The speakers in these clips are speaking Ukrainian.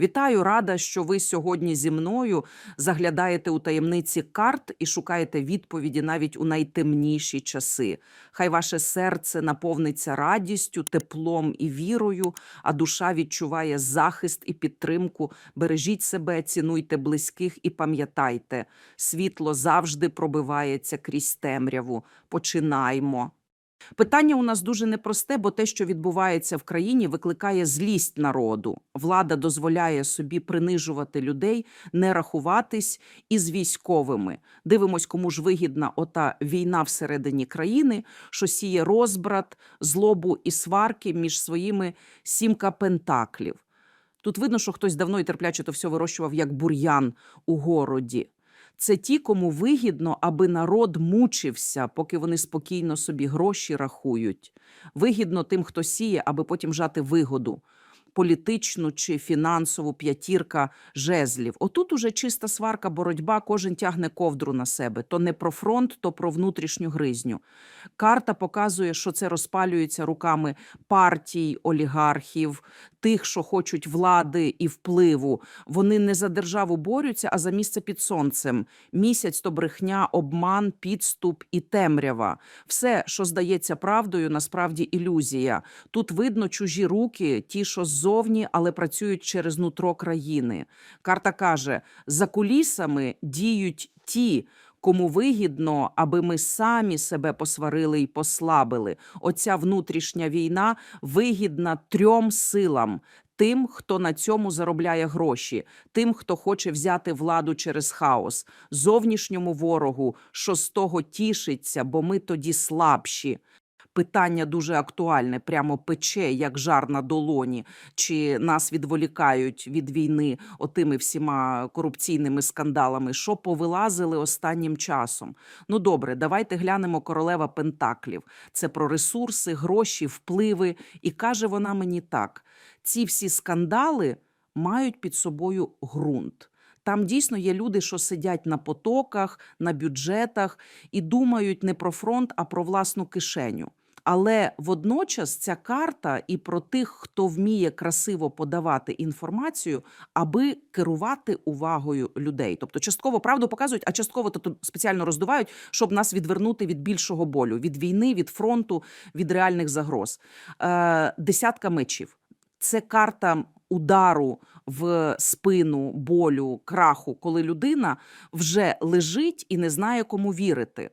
Вітаю, рада, що ви сьогодні зі мною заглядаєте у таємниці карт і шукаєте відповіді навіть у найтемніші часи. Хай ваше серце наповниться радістю, теплом і вірою, а душа відчуває захист і підтримку. Бережіть себе, цінуйте близьких і пам'ятайте, світло завжди пробивається крізь темряву. Починаймо. Питання у нас дуже непросте, бо те, що відбувається в країні, викликає злість народу. Влада дозволяє собі принижувати людей, не рахуватись із військовими. Дивимось, кому ж вигідна ота війна всередині країни, що сіє розбрат, злобу і сварки між своїми сімка пентаклів. Тут видно, що хтось давно і терпляче то все вирощував як бур'ян у городі. Це ті, кому вигідно, аби народ мучився, поки вони спокійно собі гроші рахують. Вигідно тим, хто сіє, аби потім жати вигоду. Політичну чи фінансову п'ятірка жезлів. Отут уже чиста сварка, боротьба, кожен тягне ковдру на себе. То не про фронт, то про внутрішню гризню. Карта показує, що це розпалюється руками партій, олігархів, тих, що хочуть влади і впливу. Вони не за державу борються, а за місце під сонцем. Місяць то брехня, обман, підступ і темрява. Все, що здається правдою, насправді ілюзія. Тут видно чужі руки, ті, що ззовні, але працюють через нутро країни. Карта каже: за кулісами діють ті. Кому вигідно, аби ми самі себе посварили і послабили. Оця внутрішня війна вигідна трьом силам: тим, хто на цьому заробляє гроші, тим, хто хоче взяти владу через хаос, зовнішньому ворогу, що з того тішиться, бо ми тоді слабші. Питання дуже актуальне, прямо пече, як жар на долоні. Чи нас відволікають від війни отими всіма корупційними скандалами, що повилазили останнім часом? Ну добре, давайте глянемо королева Пентаклів. Це про ресурси, гроші, впливи. І каже вона мені так: ці всі скандали мають під собою ґрунт. Там дійсно є люди, що сидять на потоках, на бюджетах і думають не про фронт, а про власну кишеню. Але водночас ця карта і про тих, хто вміє красиво подавати інформацію, аби керувати увагою людей. Тобто, частково правду показують, а частково то спеціально роздувають, щоб нас відвернути від більшого болю, від війни, від фронту, від реальних загроз. Е, Десятка мечів це карта удару в спину, болю, краху, коли людина вже лежить і не знає, кому вірити.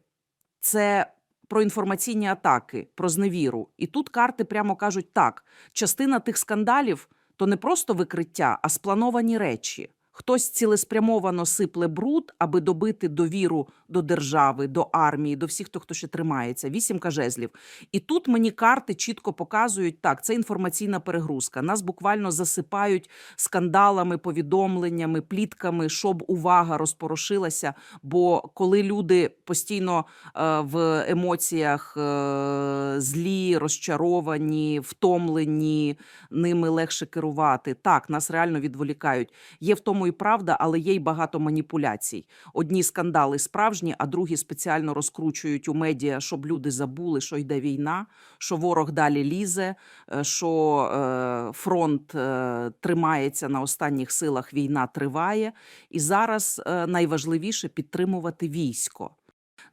Це про інформаційні атаки, про зневіру. І тут карти прямо кажуть: так, частина тих скандалів то не просто викриття, а сплановані речі. Хтось цілеспрямовано сипле бруд, аби добити довіру до держави, до армії, до всіх, хто хто ще тримається. Вісімка жезлів. І тут мені карти чітко показують, так, це інформаційна перегрузка. Нас буквально засипають скандалами, повідомленнями, плітками, щоб увага розпорошилася. Бо коли люди постійно е, в емоціях е, злі, розчаровані, втомлені, ними легше керувати. Так, нас реально відволікають. Є в тому і правда, але є й багато маніпуляцій. Одні скандали справжні, а другі спеціально розкручують у медіа, щоб люди забули, що йде війна, що ворог далі лізе, е, що е, фронт е, тримається на останніх силах, війна триває. І зараз найважливіше підтримувати військо.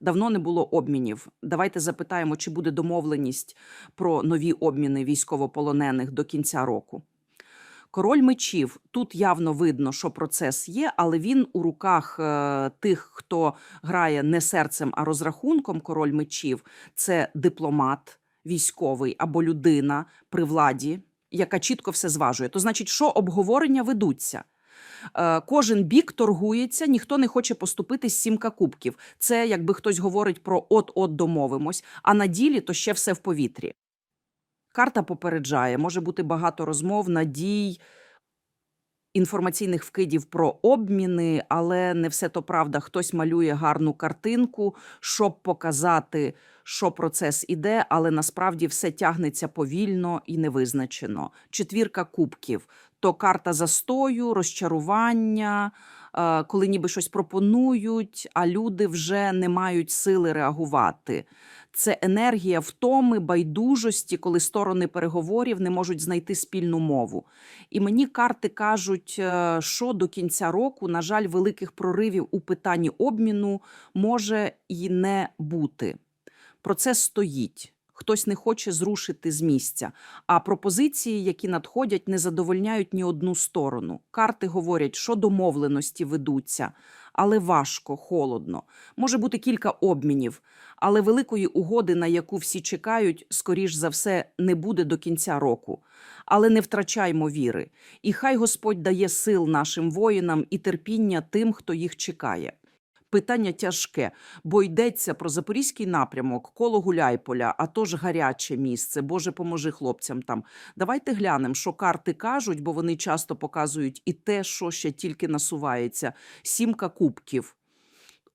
Давно не було обмінів. Давайте запитаємо, чи буде домовленість про нові обміни військовополонених до кінця року. Король мечів тут явно видно, що процес є, але він у руках е, тих, хто грає не серцем, а розрахунком. Король мечів це дипломат, військовий або людина при владі, яка чітко все зважує. То значить, що обговорення ведуться. Е, Кожен бік торгується, ніхто не хоче поступити з сімка кубків. Це якби хтось говорить про от-от домовимось, а на ділі то ще все в повітрі. Карта попереджає, може бути багато розмов, надій, інформаційних вкидів про обміни, але не все то правда. Хтось малює гарну картинку, щоб показати, що процес іде, але насправді все тягнеться повільно і невизначено. Четвірка кубків то карта застою, розчарування. е, Коли ніби щось пропонують, а люди вже не мають сили реагувати. Це енергія втоми, байдужості, коли сторони переговорів не можуть знайти спільну мову. І мені карти кажуть, е, що до кінця року, на жаль, великих проривів у питанні обміну може і не бути. Процес стоїть. Хтось не хоче зрушити з місця. А пропозиції, які надходять, не задовольняють ні одну сторону. Карти говорять, що домовленості ведуться, але важко, холодно. Може бути кілька обмінів, але великої угоди, на яку всі чекають, скоріш за все, не буде до кінця року. Але не втрачаймо віри. І хай Господь дає сил нашим воїнам і терпіння тим, хто їх чекає. Питання тяжке, бо йдеться про запорізький напрямок, коло Гуляйполя, а то ж гаряче місце. Боже, поможи хлопцям там. Давайте глянемо, що карти кажуть, бо вони часто показують і те, що ще тільки насувається. Сімка кубків.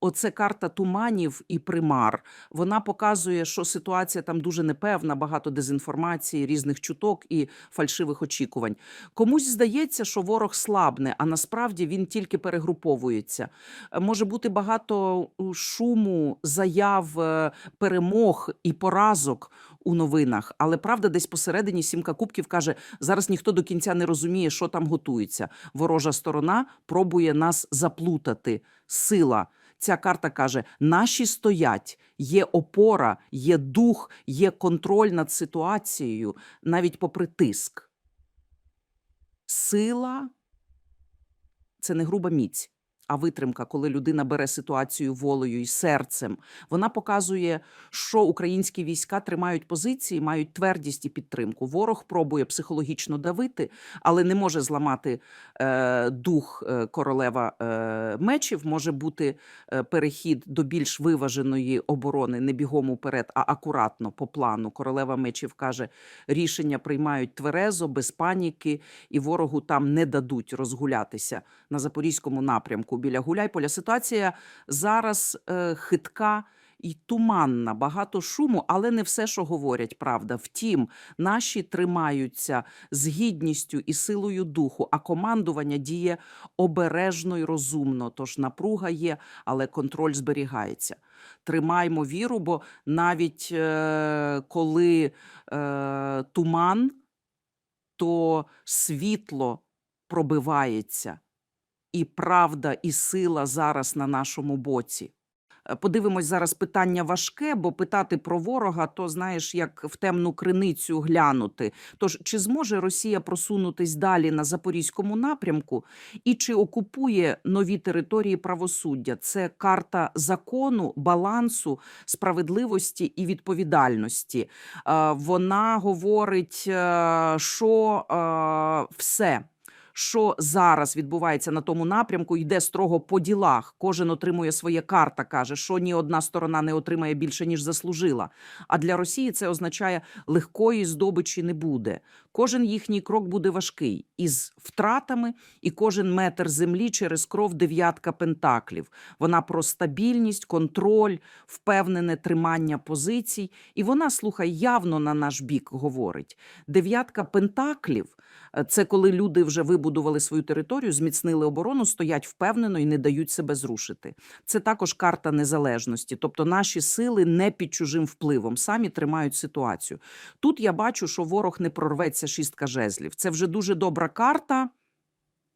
Оце карта туманів і примар. Вона показує, що ситуація там дуже непевна, багато дезінформації, різних чуток і фальшивих очікувань. Комусь здається, що ворог слабне, а насправді він тільки перегруповується. Е, Може бути багато шуму, заяв, е, перемог і поразок у новинах. Але правда, десь посередині сімка кубків каже: зараз ніхто до кінця не розуміє, що там готується. Ворожа сторона пробує нас заплутати. Сила. Ця карта каже: наші стоять, є опора, є дух, є контроль над ситуацією, навіть попри тиск. Сила це не груба міць, а витримка, коли людина бере ситуацію волею і серцем. Вона показує, що українські війська тримають позиції, мають твердість і підтримку. Ворог пробує психологічно давити, але не може зламати е, дух е, королева е, мечів. Може бути е, перехід до більш виваженої оборони, не бігом уперед, а акуратно по плану. Королева мечів каже, рішення приймають тверезо, без паніки, і ворогу там не дадуть розгулятися на запорізькому напрямку біля Гуляйполя. Ситуація зараз е, хитка. І туманна, багато шуму, але не все, що говорять, правда. Втім, наші тримаються з гідністю і силою духу, а командування діє обережно й розумно. Тож напруга є, але контроль зберігається. Тримаймо віру, бо навіть е, коли е, туман, то світло пробивається, і правда, і сила зараз на нашому боці. Е, Подивимось зараз питання важке, бо питати про ворога, то знаєш, як в темну криницю глянути. Тож чи зможе Росія просунутись далі на запорізькому напрямку, і чи окупує нові території правосуддя? Це карта закону, балансу, справедливості і відповідальності. Е, Вона говорить, е, що все що зараз відбувається на тому напрямку, йде строго по ділах. Кожен отримує своє карта, каже, що ні одна сторона не отримає більше ніж заслужила. А для Росії це означає легкої здобичі не буде. Кожен їхній крок буде важкий із втратами, і кожен метр землі через кров дев'ятка пентаклів. Вона про стабільність, контроль, впевнене тримання позицій. І вона, слухай, явно на наш бік говорить. Дев'ятка пентаклів це коли люди вже вибудували свою територію, зміцнили оборону, стоять впевнено і не дають себе зрушити. Це також карта незалежності, тобто наші сили не під чужим впливом, самі тримають ситуацію. Тут я бачу, що ворог не прорветься шістка жезлів. Це вже дуже добра карта.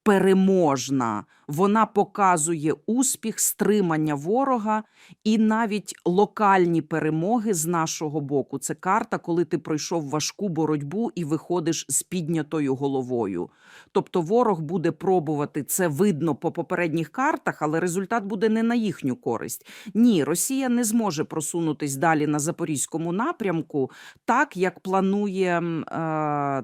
Переможна, вона показує успіх, стримання ворога і навіть локальні перемоги з нашого боку. Це карта, коли ти пройшов важку боротьбу і виходиш з піднятою головою. Тобто ворог буде пробувати це видно по попередніх картах, але результат буде не на їхню користь. Ні, Росія не зможе просунутись далі на запорізькому напрямку, так як планує, е,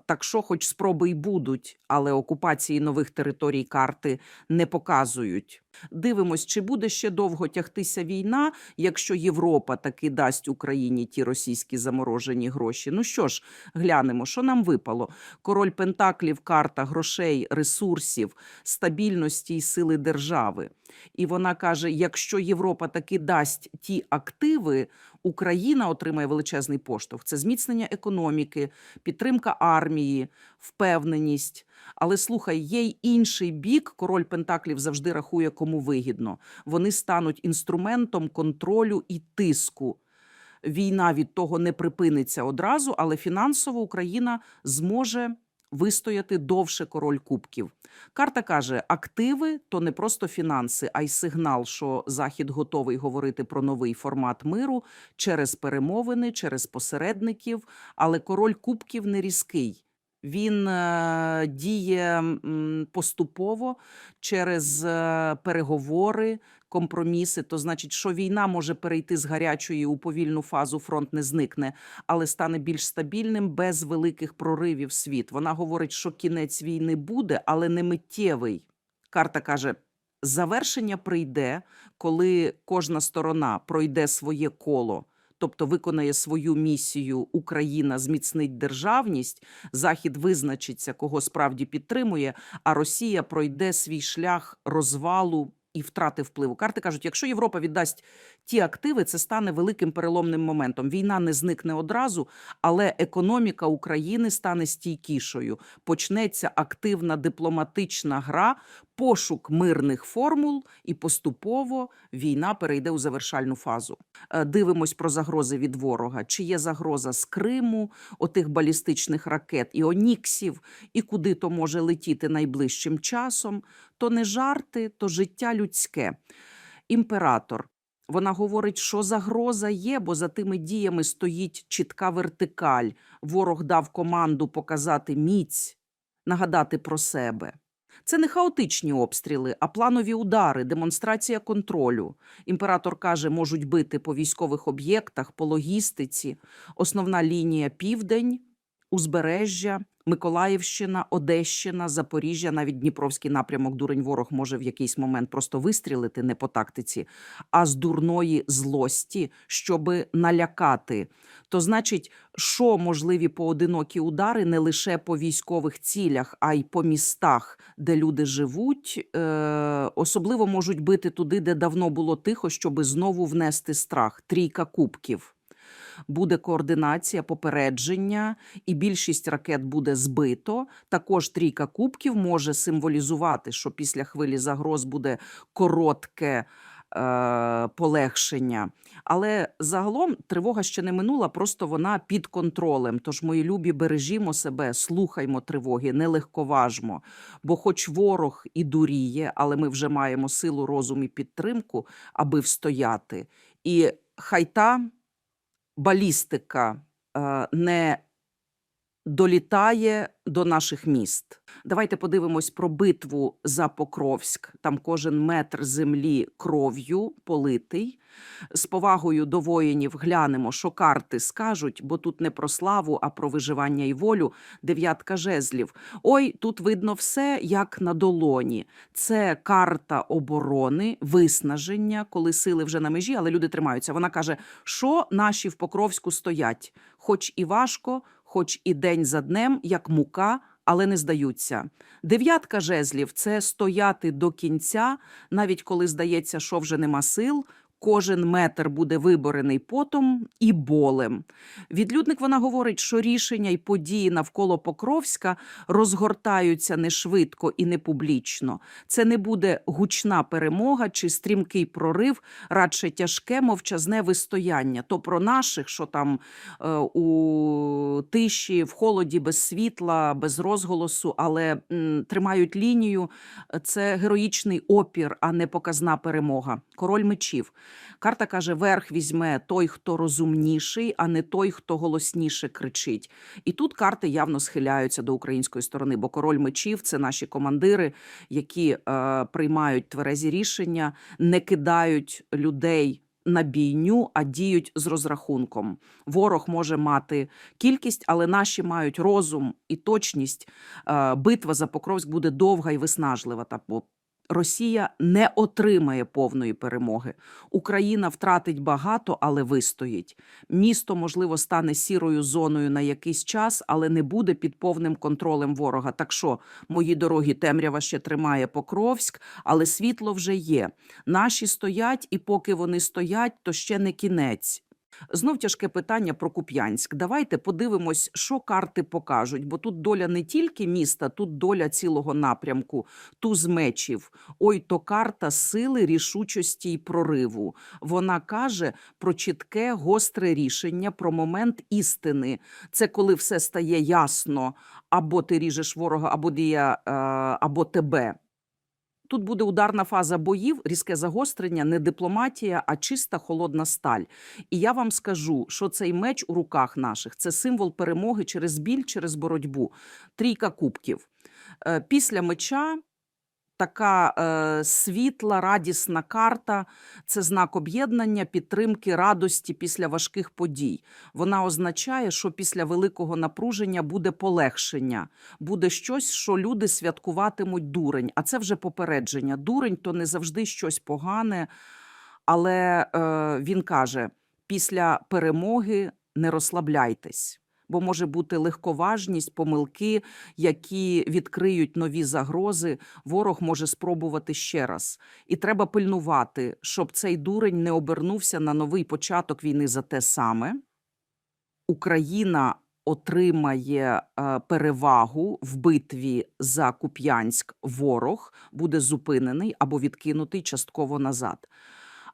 так що, хоч спроби й будуть, але окупації нових територій карти не показують. Дивимось, чи буде ще довго тягтися війна, якщо Європа таки дасть Україні ті російські заморожені гроші. Ну що ж, глянемо, що нам випало. Король Пентаклів, карта грошей, ресурсів, стабільності і сили держави. І вона каже: якщо Європа таки дасть ті активи, Україна отримає величезний поштовх. Це зміцнення економіки, підтримка армії, впевненість. Але слухай, є й інший бік. Король Пентаклів завжди рахує, кому вигідно. Вони стануть інструментом контролю і тиску. війна від того не припиниться одразу, але фінансово Україна зможе вистояти довше король кубків. Карта каже: активи то не просто фінанси, а й сигнал, що Захід готовий говорити про новий формат миру через перемовини, через посередників. Але король кубків не різкий. Він е, діє поступово через е, переговори, компроміси. То значить, що війна може перейти з гарячої у повільну фазу, фронт не зникне, але стане більш стабільним без великих проривів світ. Вона говорить, що кінець війни буде, але не миттєвий. Карта каже: завершення прийде, коли кожна сторона пройде своє коло. Тобто виконає свою місію, Україна зміцнить державність, Захід визначиться, кого справді підтримує, а Росія пройде свій шлях розвалу і втрати впливу. Карти кажуть, якщо Європа віддасть ті активи, це стане великим переломним моментом. Війна не зникне одразу, але економіка України стане стійкішою. Почнеться активна дипломатична гра, пошук мирних формул, і поступово війна перейде у завершальну фазу. Е, Дивимось про загрози від ворога. Чи є загроза з Криму, отих балістичних ракет і оніксів, і куди то може летіти найближчим часом? То не жарти, то життя людське. Імператор. Вона говорить, що загроза є, бо за тими діями стоїть чітка вертикаль. Ворог дав команду показати міць, нагадати про себе. Це не хаотичні обстріли, а планові удари, демонстрація контролю. Імператор каже, можуть бити по військових об'єктах, по логістиці. Основна лінія південь, узбережжя, Миколаївщина, Одещина, Запоріжжя, навіть Дніпровський напрямок дурень ворог може в якийсь момент просто вистрілити не по тактиці, а з дурної злості, щоби налякати. То значить, що можливі поодинокі удари не лише по військових цілях, а й по містах, де люди живуть. Е, особливо можуть бити туди, де давно було тихо, щоби знову внести страх. Трійка кубків. Буде координація, попередження, і більшість ракет буде збито. Також трійка кубків може символізувати, що після хвилі загроз буде коротке е, полегшення. Але загалом тривога ще не минула, просто вона під контролем. Тож, мої любі, бережімо себе, слухаймо тривоги, не легковажмо. Бо, хоч ворог і дуріє, але ми вже маємо силу, розум і підтримку, аби встояти. І хай та балістика е, не долітає до наших міст. Давайте подивимось про битву за Покровськ. Там кожен метр землі кров'ю политий. З повагою до воїнів глянемо, що карти скажуть, бо тут не про славу, а про виживання і волю. Дев'ятка жезлів. Ой, тут видно все як на долоні. Це карта оборони, виснаження, коли сили вже на межі, але люди тримаються. Вона каже, що наші в Покровську стоять, хоч і важко, хоч і день за днем, як мука. Але не здаються. Дев'ятка жезлів це стояти до кінця, навіть коли здається, що вже нема сил. Кожен метр буде виборений потом і болем. Відлюдник вона говорить, що рішення й події навколо Покровська розгортаються не швидко і не публічно. Це не буде гучна перемога чи стрімкий прорив, радше тяжке мовчазне вистояння. То про наших, що там е, у тиші, в холоді, без світла, без розголосу, але м, тримають лінію. Це героїчний опір, а не показна перемога. Король мечів. Карта каже: верх візьме той, хто розумніший, а не той, хто голосніше кричить. І тут карти явно схиляються до української сторони, бо король мечів це наші командири, які е, приймають тверезі рішення, не кидають людей. На бійню, а діють з розрахунком. Ворог може мати кількість, але наші мають розум і точність. Е, Битва за Покровськ буде довга і виснажлива. Та Росія не отримає повної перемоги. Україна втратить багато, але вистоїть. Місто, можливо, стане сірою зоною на якийсь час, але не буде під повним контролем ворога. Так що, мої дорогі, темрява ще тримає Покровськ, але світло вже є. Наші стоять, і поки вони стоять, то ще не кінець. Знов тяжке питання про Куп'янськ. Давайте подивимось, що карти покажуть, бо тут доля не тільки міста, тут доля цілого напрямку, туз мечів. Ой, то карта сили, рішучості й прориву. Вона каже про чітке, гостре рішення, про момент істини. Це коли все стає ясно, або ти ріжеш ворога, або дія, е, або тебе. Тут буде ударна фаза боїв, різке загострення, не дипломатія, а чиста холодна сталь. І я вам скажу, що цей меч у руках наших це символ перемоги через біль, через боротьбу. Трійка кубків. Е, Після меча така е, світла, радісна карта це знак об'єднання, підтримки, радості після важких подій. Вона означає, що після великого напруження буде полегшення, буде щось, що люди святкуватимуть дурень. А це вже попередження. Дурень то не завжди щось погане, але е, він каже: після перемоги не розслабляйтесь. Бо може бути легковажність, помилки, які відкриють нові загрози. Ворог може спробувати ще раз. І треба пильнувати, щоб цей дурень не обернувся на новий початок війни за те саме. Україна отримає е, перевагу в битві за Куп'янськ. Ворог буде зупинений або відкинутий частково назад.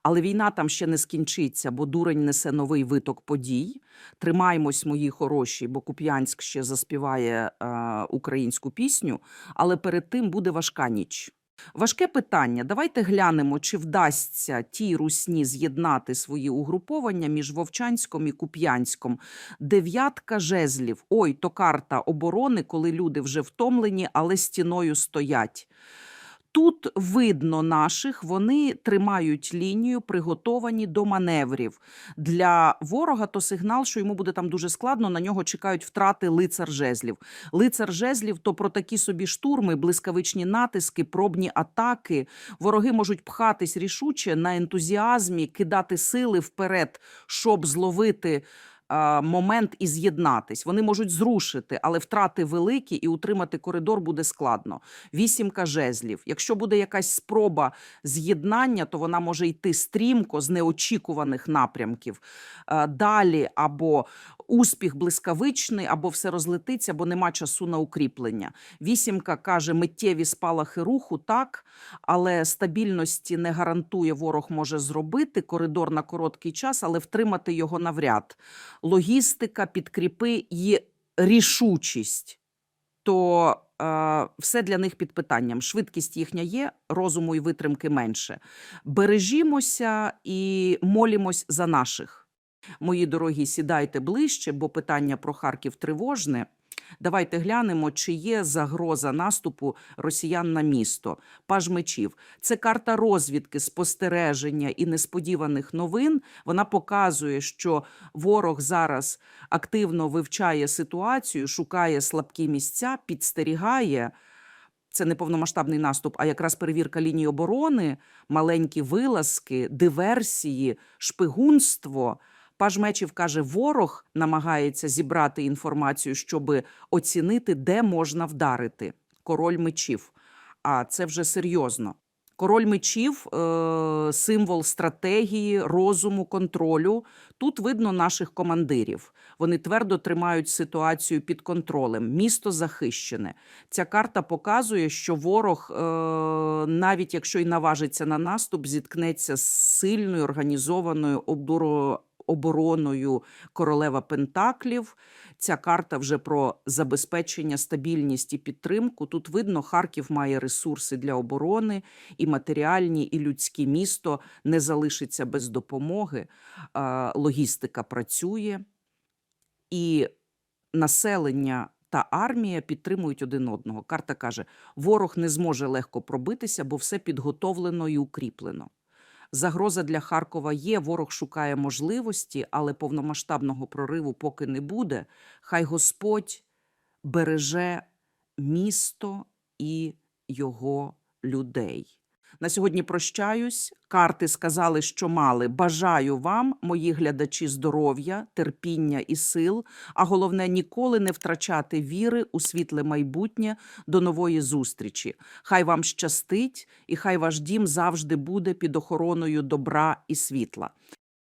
Але війна там ще не скінчиться, бо дурень несе новий виток подій. Тримаймось, мої хороші, бо Куп'янськ ще заспіває е, українську пісню, але перед тим буде важка ніч. Важке питання. Давайте глянемо, чи вдасться тій русні з'єднати свої угруповання між Вовчанськом і Куп'янськом. Дев'ятка жезлів. Ой, то карта оборони, коли люди вже втомлені, але стіною стоять. Тут видно наших, вони тримають лінію, приготовані до маневрів. Для ворога то сигнал, що йому буде там дуже складно. На нього чекають втрати лицар жезлів. Лицар жезлів то про такі собі штурми, блискавичні натиски, пробні атаки. Вороги можуть пхатись рішуче на ентузіазмі, кидати сили вперед, щоб зловити. А, Момент і з'єднатись. Вони можуть зрушити, але втрати великі і утримати коридор буде складно. Вісімка жезлів. Якщо буде якась спроба з'єднання, то вона може йти стрімко з неочікуваних напрямків. Е, Далі або успіх блискавичний, або все розлетиться, бо нема часу на укріплення. Вісімка каже миттєві спалахи руху, так, але стабільності не гарантує, ворог може зробити коридор на короткий час, але втримати його навряд. Логістика, підкріпи і рішучість. То е, все для них під питанням. Швидкість їхня є, розуму і витримки менше. Бережімося і молімось за наших. Мої дорогі, сідайте ближче, бо питання про Харків тривожне. Давайте глянемо, чи є загроза наступу росіян на місто. Паж мечів. Це карта розвідки, спостереження і несподіваних новин. Вона показує, що ворог зараз активно вивчає ситуацію, шукає слабкі місця, підстерігає. Це не повномасштабний наступ, а якраз перевірка лінії оборони, маленькі вилазки, диверсії, шпигунство. Паж мечів каже, ворог намагається зібрати інформацію, щоб оцінити, де можна вдарити. Король мечів. А це вже серйозно. Король мечів е, символ стратегії, розуму, контролю. Тут видно наших командирів. Вони твердо тримають ситуацію під контролем. Місто захищене. Ця карта показує, що ворог, е, навіть якщо й наважиться на наступ, зіткнеться з сильною організованою оборо- обороною королева Пентаклів. Ця карта вже про забезпечення, стабільність і підтримку. Тут видно, Харків має ресурси для оборони, і матеріальні, і людські місто не залишиться без допомоги. Логістика працює, і населення та армія підтримують один одного. Карта каже: ворог не зможе легко пробитися, бо все підготовлено і укріплено. Загроза для Харкова є. Ворог шукає можливості, але повномасштабного прориву поки не буде. Хай Господь береже місто і його людей. На сьогодні прощаюсь. Карти сказали, що мали. Бажаю вам, мої глядачі, здоров'я, терпіння і сил. А головне ніколи не втрачати віри у світле майбутнє до нової зустрічі. Хай вам щастить, і хай ваш дім завжди буде під охороною добра і світла.